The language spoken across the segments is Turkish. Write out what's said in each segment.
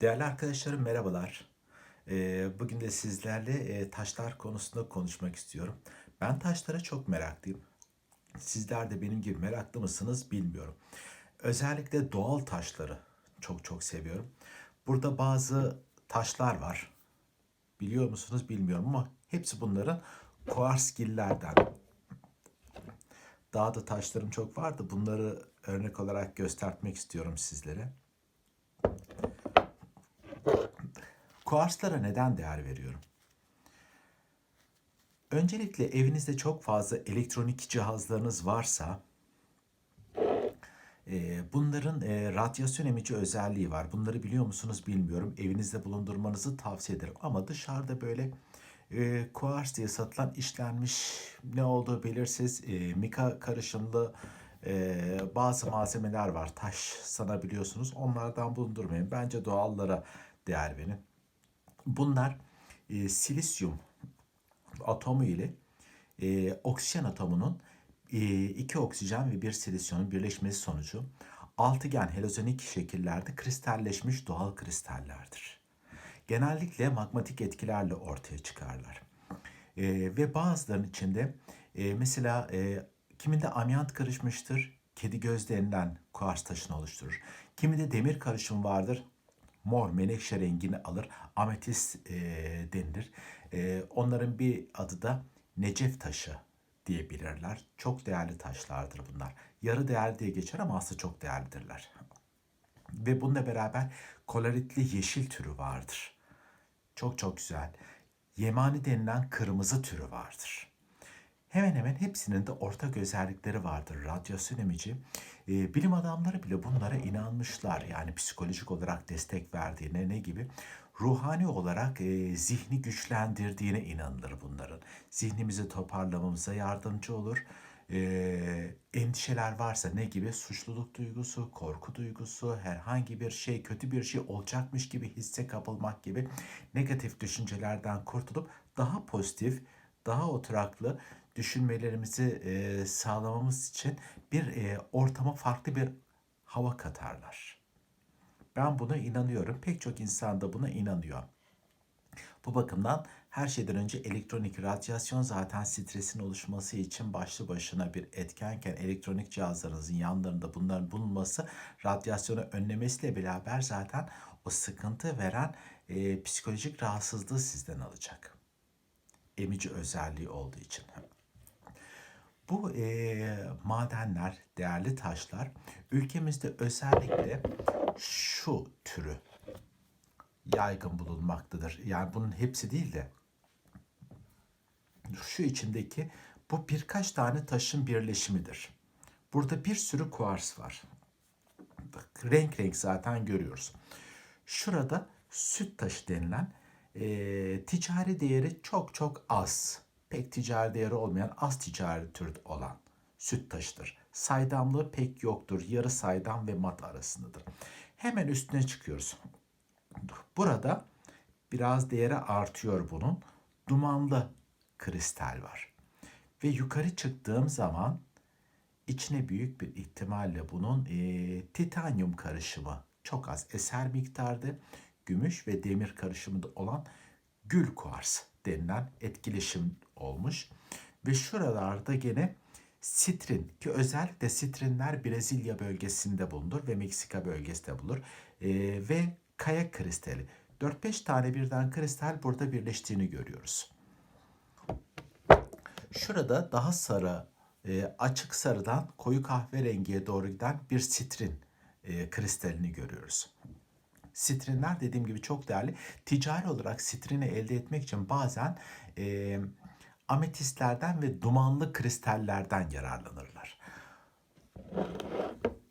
Değerli arkadaşlarım merhabalar. Ee, Bugün de sizlerle e, taşlar konusunda konuşmak istiyorum. Ben taşlara çok meraklıyım. Sizler de benim gibi meraklı mısınız bilmiyorum. Özellikle doğal taşları çok çok seviyorum. Burada bazı taşlar var. Biliyor musunuz bilmiyorum ama hepsi bunların kuarsgillerden. Daha da taşlarım çok vardı. Bunları örnek olarak göstermek istiyorum sizlere. Kuarslara neden değer veriyorum? Öncelikle evinizde çok fazla elektronik cihazlarınız varsa e, bunların e, radyasyon emici özelliği var. Bunları biliyor musunuz bilmiyorum. Evinizde bulundurmanızı tavsiye ederim. Ama dışarıda böyle e, kuars diye satılan işlenmiş ne olduğu belirsiz mika karışımlı bazı malzemeler var. Taş sanabiliyorsunuz. Onlardan bulundurmayın. Bence doğallara değer verin. Bunlar e, silisyum atomu ile e, oksijen atomunun e, iki oksijen ve bir silisyonun birleşmesi sonucu altıgen halojenik şekillerde kristalleşmiş doğal kristallerdir. Genellikle magmatik etkilerle ortaya çıkarlar. E, ve bazılarının içinde e, mesela e, kiminde amyant karışmıştır, kedi göz denilen kuars taşını oluşturur. Kiminde demir karışımı vardır, mor menekşe rengini alır. Ametist e, denilir. E, onların bir adı da Necef taşı diye bilirler. Çok değerli taşlardır bunlar. Yarı değerli diye geçer ama aslında çok değerlidirler. Ve bununla beraber koloritli yeşil türü vardır. Çok çok güzel. Yemani denilen kırmızı türü vardır. Hemen hemen hepsinin de ortak özellikleri vardır. Radyasyon emici. E, bilim adamları bile bunlara inanmışlar. Yani psikolojik olarak destek verdiğine ne gibi? Ruhani olarak e, zihni güçlendirdiğine inanılır bunların. Zihnimizi toparlamamıza yardımcı olur. E, endişeler varsa ne gibi? Suçluluk duygusu, korku duygusu, herhangi bir şey, kötü bir şey olacakmış gibi hisse kapılmak gibi negatif düşüncelerden kurtulup daha pozitif, daha oturaklı, düşünmelerimizi e, sağlamamız için bir e, ortama farklı bir hava katarlar. Ben buna inanıyorum. Pek çok insan da buna inanıyor. Bu bakımdan her şeyden önce elektronik radyasyon zaten stresin oluşması için başlı başına bir etkenken elektronik cihazlarınızın yanlarında bunların bulunması radyasyonu önlemesiyle beraber zaten o sıkıntı veren e, psikolojik rahatsızlığı sizden alacak. Emici özelliği olduğu için. Bu e, madenler, değerli taşlar ülkemizde özellikle şu türü yaygın bulunmaktadır. Yani bunun hepsi değil de şu içindeki bu birkaç tane taşın birleşimidir. Burada bir sürü kuars var. Bak, renk renk zaten görüyoruz. Şurada süt taşı denilen e, ticari değeri çok çok az pek ticari değeri olmayan az ticari tür olan süt taşıdır. Saydamlığı pek yoktur. Yarı saydam ve mat arasındadır. Hemen üstüne çıkıyoruz. Burada biraz değeri artıyor bunun. Dumanlı kristal var. Ve yukarı çıktığım zaman içine büyük bir ihtimalle bunun e, titanyum karışımı çok az eser miktarda gümüş ve demir karışımı olan gül kuars denilen etkileşim olmuş. Ve şuralarda gene sitrin ki özellikle sitrinler Brezilya bölgesinde bulunur ve Meksika bölgesinde bulunur. E, ve kaya kristali. 4-5 tane birden kristal burada birleştiğini görüyoruz. Şurada daha sarı, e, açık sarıdan koyu kahverengiye doğru giden bir sitrin e, kristalini görüyoruz. Sitrinler dediğim gibi çok değerli. Ticari olarak sitrini elde etmek için bazen e, ametistlerden ve dumanlı kristallerden yararlanırlar.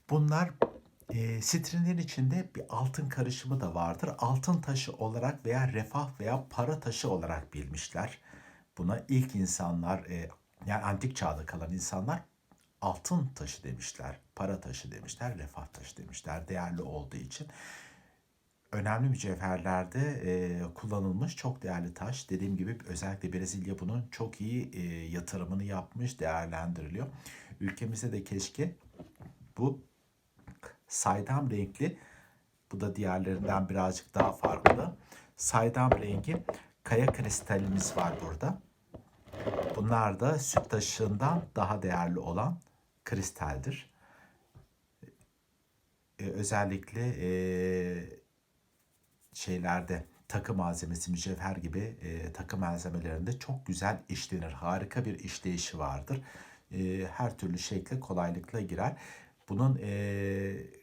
Bunlar e, sitrinlerin içinde bir altın karışımı da vardır. Altın taşı olarak veya refah veya para taşı olarak bilmişler. Buna ilk insanlar e, yani antik çağda kalan insanlar altın taşı demişler, para taşı demişler, refah taşı demişler değerli olduğu için önemli mücevherlerde e, kullanılmış çok değerli taş. Dediğim gibi özellikle Brezilya bunun çok iyi e, yatırımını yapmış, değerlendiriliyor. Ülkemizde de keşke bu saydam renkli Bu da diğerlerinden birazcık daha farklı. Saydam rengi kaya kristalimiz var burada. Bunlar da süt taşından daha değerli olan kristaldir. Ee, özellikle e, şeylerde takı malzemesi, mücevher gibi e, takı malzemelerinde çok güzel işlenir. Harika bir işleyişi vardır. E, her türlü şekle kolaylıkla girer. Bunun e,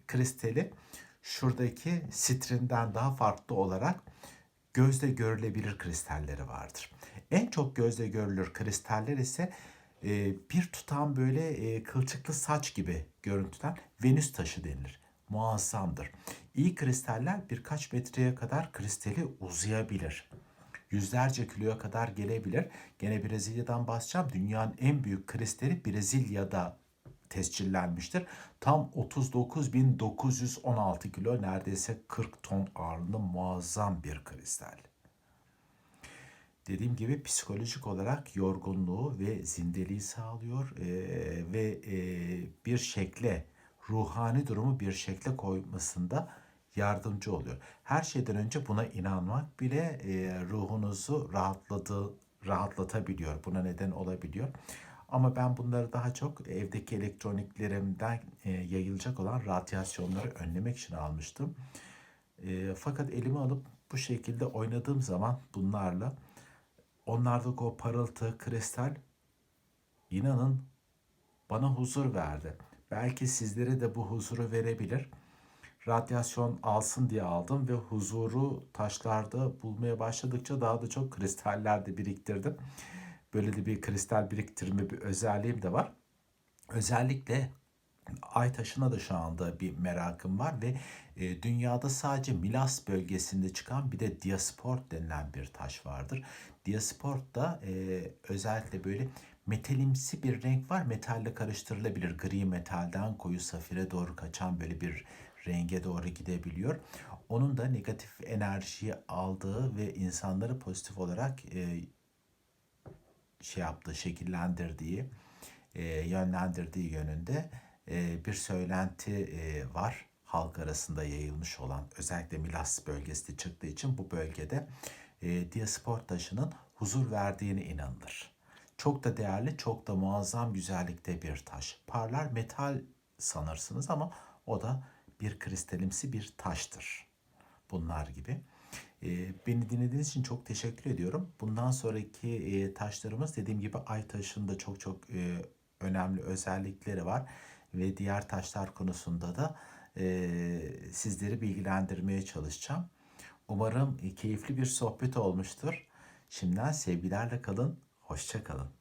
kristali şuradaki sitrinden daha farklı olarak gözle görülebilir kristalleri vardır. En çok gözle görülür kristaller ise e, bir tutam böyle e, kılçıklı saç gibi görüntüden Venüs taşı denilir. Muazzamdır. İyi kristaller birkaç metreye kadar kristali uzayabilir. Yüzlerce kiloya kadar gelebilir. Gene Brezilya'dan bahsedeceğim. Dünyanın en büyük kristali Brezilya'da tescillenmiştir. Tam 39.916 kilo neredeyse 40 ton ağırlığında muazzam bir kristal. Dediğim gibi psikolojik olarak yorgunluğu ve zindeliği sağlıyor eee, ve eee, bir şekle ruhani durumu bir şekle koymasında yardımcı oluyor. Her şeyden önce buna inanmak bile eee, ruhunuzu rahatladığı rahatlatabiliyor. Buna neden olabiliyor. Ama ben bunları daha çok evdeki elektroniklerimden e, yayılacak olan radyasyonları önlemek için almıştım. E, fakat elime alıp bu şekilde oynadığım zaman bunlarla onlardaki o parıltı, kristal inanın bana huzur verdi. Belki sizlere de bu huzuru verebilir. Radyasyon alsın diye aldım ve huzuru taşlarda bulmaya başladıkça daha da çok kristaller de biriktirdim. Böyle de bir kristal biriktirme bir özelliğim de var. Özellikle ay taşına da şu anda bir merakım var ve e, dünyada sadece Milas bölgesinde çıkan bir de diasport denilen bir taş vardır. Diasport da e, özellikle böyle metalimsi bir renk var. Metalle karıştırılabilir. Gri metalden koyu safire doğru kaçan böyle bir renge doğru gidebiliyor. Onun da negatif enerjiyi aldığı ve insanları pozitif olarak e, şey yaptığı, şekillendirdiği, e, yönlendirdiği yönünde e, bir söylenti e, var. Halk arasında yayılmış olan özellikle Milas bölgesinde çıktığı için bu bölgede e, diaspor taşının huzur verdiğine inanılır. Çok da değerli, çok da muazzam güzellikte bir taş. Parlar metal sanırsınız ama o da bir kristalimsi bir taştır. Bunlar gibi. E, beni dinlediğiniz için çok teşekkür ediyorum. Bundan sonraki e, taşlarımız dediğim gibi ay taşında çok çok e, önemli özellikleri var. Ve diğer taşlar konusunda da e, sizleri bilgilendirmeye çalışacağım. Umarım keyifli bir sohbet olmuştur. Şimdiden sevgilerle kalın, hoşça kalın.